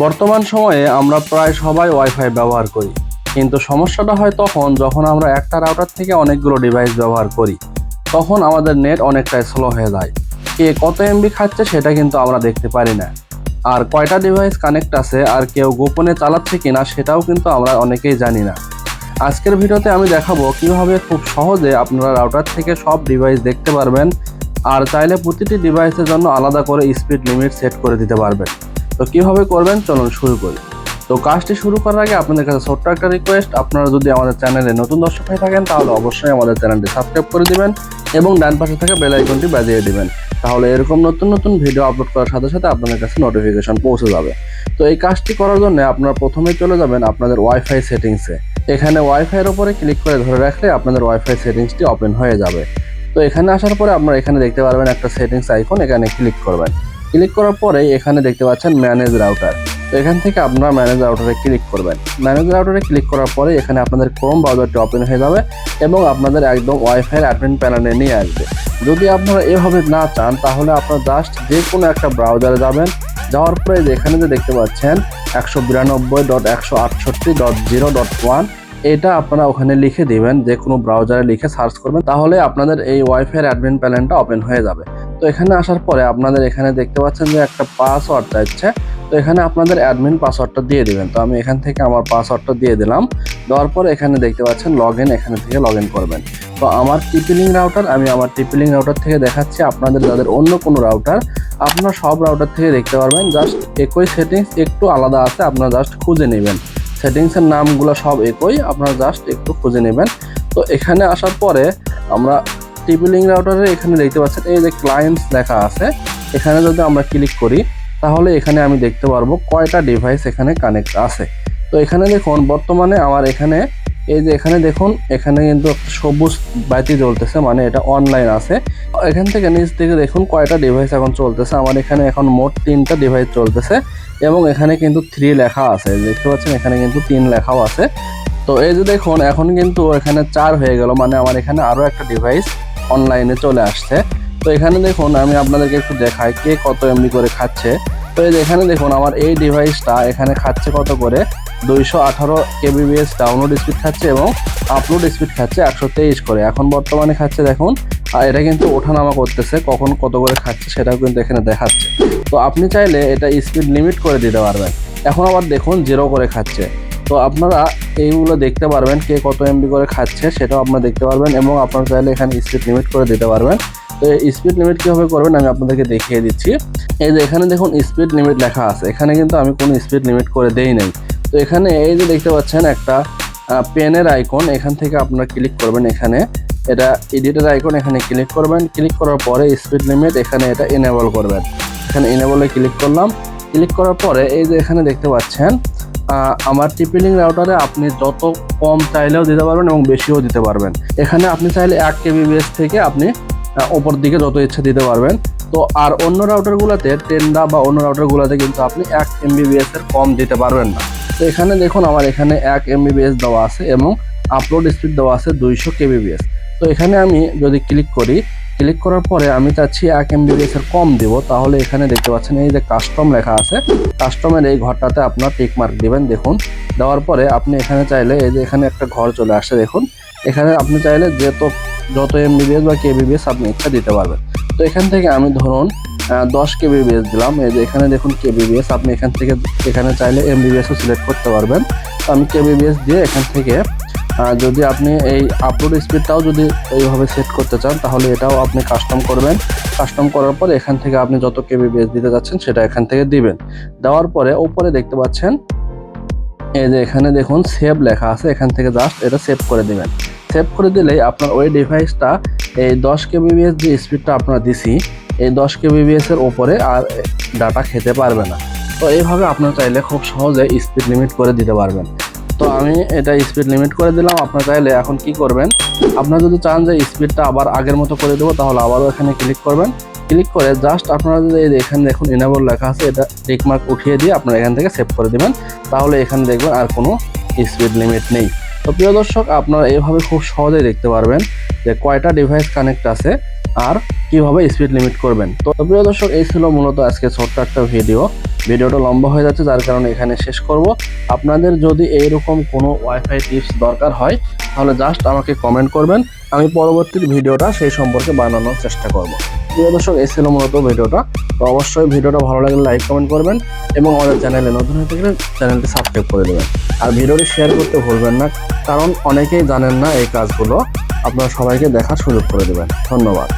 বর্তমান সময়ে আমরা প্রায় সবাই ওয়াইফাই ব্যবহার করি। কিন্তু সমস্যাটা হয় তখন যখন আমরা একটা রাউটার থেকে অনেকগুলো ডিভাইস ব্যবহার করি, তখন আমাদের নেট অনেকটাই স্লো হয়ে যায়। কে কত এমবি খাচ্ছে সেটা কিন্তু আমরা দেখতে পারি না। আর কয়টা ডিভাইস কানেক্ট আছে আর কেউ গোপনে চালাচ্ছে কিনা সেটাও কিন্তু আমরা অনেকেই জানি না। আজকের ভিডিওতে আমি দেখাবো কীভাবে খুব সহজে আপনারা রাউটার থেকে সব ডিভাইস দেখতে পারবেন, আর চাইলে প্রতিটি ডিভাইসের জন্য আলাদা করে স্পিড লিমিট সেট করে দিতে পারবেন। তো কীভাবে করবেন? চলুন শুরু করি। তো কাজটি শুরু করার আগে আপনাদের কাছে ছোট্ট একটা রিকোয়েস্ট আপনারা যদি আমাদের চ্যানেলে নতুন দর্শক হয়ে থাকেন, তাহলে অবশ্যই আমাদের চ্যানেলটি সাবস্ক্রাইব করে দিবেন এবং ডান পাশে থাকা বেল আইকনটি বাজিয়ে দিবেন। তাহলে এরকম নতুন নতুন ভিডিও আপলোড করার সাথে সাথে আপনাদের কাছে নোটিফিকেশন পৌঁছে যাবে। তো এই কাজটি করার জন্য আপনারা প্রথমে চলে যাবেন আপনাদের ওয়াইফাই সেটিংসে এখানে ওয়াইফাইয়ের উপরে ক্লিক করে ধরে রাখলে আপনাদের ওয়াইফাই সেটিংসটি ওপেন হয়ে যাবে। তো এখানে আসার পরে আপনারা এখানে দেখতে পারবেন একটা সেটিংস আইকন এখানে ক্লিক করবেন। ক্লিক করার পরে এখানে দেখতে পাচ্ছেন ম্যানেজ রাউটার তো এখান থেকে আপনারা ম্যানেজ রাউটারে ক্লিক করবেন। ম্যানেজ রাউটারে ক্লিক করার পরে এখানে আপনাদের ক্রোম ব্রাউজারটি ওপেন হয়ে যাবে এবং আপনাদের একদম ওয়াইফাইয়ের অ্যাডমিন প্যানেলে নিয়ে আসবে। যদি আপনারা এভাবে না চান, তাহলে আপনারা জাস্ট যে কোনো একটা ব্রাউজারে যাবেন। যাওয়ার পরে এখানে যে দেখতে পাচ্ছেন একশো বিরানব্বই ডট একশো আটষট্টি ডট জিরো ডট ওয়ান, এটা আপনারা ওখানে লিখে দিবেন যে কোনো ব্রাউজারে লিখে সার্চ করবেন, তাহলে আপনাদের এই ওয়াইফাইয়ের অ্যাডমিন প্যানেলটা ওপেন হয়ে যাবে। তো এখানে আসার পরে আপনাদের এখানে দেখতে পাচ্ছেন যে একটা পাসওয়ার্ড চাইছে তো এখানে আপনাদের অ্যাডমিন পাসওয়ার্ডটা দিয়ে দিবেন। তো আমি এখান থেকে আমার পাসওয়ার্ডটা দিয়ে দিলাম। দেওয়ার পর এখানে দেখতে পাচ্ছেন লগ এখানে থেকে লগ করবেন। তো আমার টিপিলিং রাউটার আমি আমার টিপিলিং রাউটার থেকে দেখাচ্ছি আপনাদের যাদের অন্য কোনো রাউটার আপনারা সব রাউটার থেকে দেখতে পারবেন। জাস্ট একই সেটিংস একটু আলাদা আছে, আপনারা জাস্ট খুঁজে নেবেন। সেটিংসের নামগুলো সব একই, আপনারা জাস্ট একটু খুঁজে নেবেন। তো এখানে আসার পরে আমরা টিপিলিং রাউটারে এখানে দেখতে পাচ্ছেন, এই যে ক্লায়েন্টস লেখা আছে, এখানে যদি আমরা ক্লিক করি, তাহলে এখানে আমি দেখতে পারব কয়টা ডিভাইস এখানে কানেক্ট আছে। তো এখানে দেখুন, বর্তমানে আমার এখানে, এই যে এখানে দেখুন, এখানে কিন্তু সবুজ বাতি জ্বলতেছে মানে এটা অনলাইন আছে। এখান থেকে নিচ থেকে দেখুন কয়টা ডিভাইস এখন চলতেছে, আমার এখানে এখন মোট তিনটা ডিভাইস চলতেছে, এবং এখানে কিন্তু থ্রি লেখা আছে, দেখতে পাচ্ছেন, এখানে কিন্তু তিন লেখাও আছে। তো এই যে দেখুন, এখন কিন্তু এখানে চার হয়ে গেল মানে আমার এখানে আরও একটা ডিভাইস অনলাইনে চলে আসছে। তো এখানে দেখুন, আমি আপনাদেরকে একটু দেখাই কে কত এমনি করে খাচ্ছে। তো এই এখানে দেখুন, আমার এই ডিভাইসটা এখানে খাচ্ছে কত করে? দুইশো আঠারো কেবিবিএস ডাউনলোড স্পিড খাচ্ছে এবং আপলোড স্পিড খাচ্ছে একশো তেইশ করে। এখন বর্তমানে খাচ্ছে দেখুন, আর এটা কিন্তু ওঠানামা করতেছে, কখন কত করে খাচ্ছে সেটাও কিন্তু এখানে দেখাচ্ছে। তো আপনি চাইলে এটা স্পিড লিমিট করে দিতে পারবেন। এখন আবার দেখুন জিরো করে খাচ্ছে। তো আপনারা এইগুলো দেখতে পারবেন কে কত এমবি করে খাচ্ছে, সেটাও আপনারা দেখতে পারবেন এবং আপনারা চাইলে এখানে স্পিড লিমিট করে দিতে পারবেন। তো স্পিড লিমিট কীভাবে করবেন আমি আপনাদেরকে দেখিয়ে দিচ্ছি। এই যে এখানে দেখুন স্পিড লিমিট লেখা আছে, এখানে কিন্তু আমি কোনো স্পিড লিমিট করে দেই নাই। তো এখানে এই যে দেখতে পাচ্ছেন একটা পেনের আইকন এখান থেকে আপনারা ক্লিক করবেন এখানে। এটা এডিটের আইকন এখানে ক্লিক করবেন। ক্লিক করার পরে স্পিড লিমিট এখানে এটা এনেবল করবেন। এখানে এনেবলে ক্লিক করলাম। ক্লিক করার পরে এই যে এখানে দেখতে পাচ্ছেন আমার টিপিলিং রাউটারে আপনি যত কম চাইলেও দিতে পারবেন এবং বেশিও দিতে পারবেন। এখানে আপনি চাইলে এক কেবিবিএস থেকে আপনি ওপর দিকে যত ইচ্ছা দিতে পারবেন। তো আর অন্য রাউটারগুলোতে টেন্ডা বা অন্য রাউটারগুলোতে কিন্তু আপনি এক এমবিবিএস এর কম দিতে পারবেন না। তো এখানে দেখুন আমার এখানে এক এমবিবিএস দেওয়া আছে এবং আপলোড স্পিড দেওয়া আছে দুইশো কেবিবিএস। তো এখানে আমি যদি ক্লিক করি ক্লিক করার পরে আমি চাচ্ছি এক এমবিবিএস এর কম দিব। তাহলে এখানে দেখতে পাচ্ছেন এই যে কাস্টম লেখা আছে। কাস্টমের এই ঘরটাতে আপনার টিক মার্ক দিবেন, দেখুন। দেওয়ার পরে আপনি এখানে চাইলে এই যে এখানে একটা ঘর চলে আসে দেখুন। এখানে আপনি চাইলে যত যত এমবিবিএস বা কেবিবিএস আপনি ইচ্ছা দিতে পারবেন। তো এখান থেকে আমি ধরুন দশ কেবিবিএস দিলাম। এই যে এখানে দেখুন কেবিবিএস আপনি এখান থেকে, এখানে চাইলে এমবিবিএসও সিলেক্ট করতে পারবেন। তো আমি কেবিবিএস দিয়ে এখান থেকে যদি আপনি এই আপলোড স্পিডটাও যদি এইভাবে সেট করতে চান, তাহলে এটাও আপনি কাস্টম করবেন। কাস্টম করার পর এখান থেকে আপনি যত কেবিবিএস দিতে যাচ্ছেন, সেটা এখান থেকে দিবেন। দেওয়ার পরে ওপরে দেখতে পাচ্ছেন, এই যে এখানে দেখুন সেভ লেখা আছে, এখান থেকে জাস্ট এটা সেভ করে দিবেন। সেভ করে দিলেই আপনার ওই ডিভাইসটা এই দশ কেবিবিএস যে স্পিডটা আপনারা দিছি, এই দশ কেবিবিএস এর ওপরে আর ডাটা খেতে পারবে না। তো এইভাবে আপনারা চাইলে খুব সহজে স্পিড লিমিট করে দিতে পারবেন। তো আমি এটা স্পিড লিমিট করে দিলাম। আপনারা চাইলে এখন কি করবেন? আপনারা যদি চান যে স্পিডটা আবার আগের মতো করে দেবো, তাহলে আবারও এখানে ক্লিক করবেন। ক্লিক করে জাস্ট আপনারা যদি এখানে দেখুন ইনেবল লেখা আছে, এটা টিকমার্ক উঠিয়ে দিয়ে আপনারা এখান থেকে সেভ করে দিবেন। তাহলে এখানে দেখবেন আর কোনো স্পিড লিমিট নেই। তো প্রিয় দর্শক, আপনারা এইভাবে খুব সহজেই দেখতে পারবেন যে কয়টা ডিভাইস কানেক্ট আছে আর কীভাবে স্পিড লিমিট করবেন। তো প্রিয় দর্শক, এই ছিল মূলত আজকে ছোট্ট একটা ভিডিও ভিডিওটা লম্বা হয়ে যাচ্ছে, যার কারণে এখানে শেষ করব। আপনাদের যদি এইরকম কোনো ওয়াইফাই টিপস দরকার হয়, তাহলে জাস্ট আমাকে কমেন্ট করবেন। আমি পরবর্তী ভিডিওটা সেই সম্পর্কে বানানোর চেষ্টা করব। প্রিয় দর্শক, এই ছিল মূলত ভিডিওটা। তো অবশ্যই ভিডিওটা ভালো লাগলে লাইক কমেন্ট করবেন এবং আমাদের চ্যানেলে নতুন হয়ে থাকলে চ্যানেলটি সাবস্ক্রাইব করে দেবেন। আর ভিডিওটি শেয়ার করতে ভুলবেন না, কারণ অনেকেই জানেন না এই কাজগুলো। আপনারা সবাইকে দেখার সুযোগ করে দেবেন। ধন্যবাদ।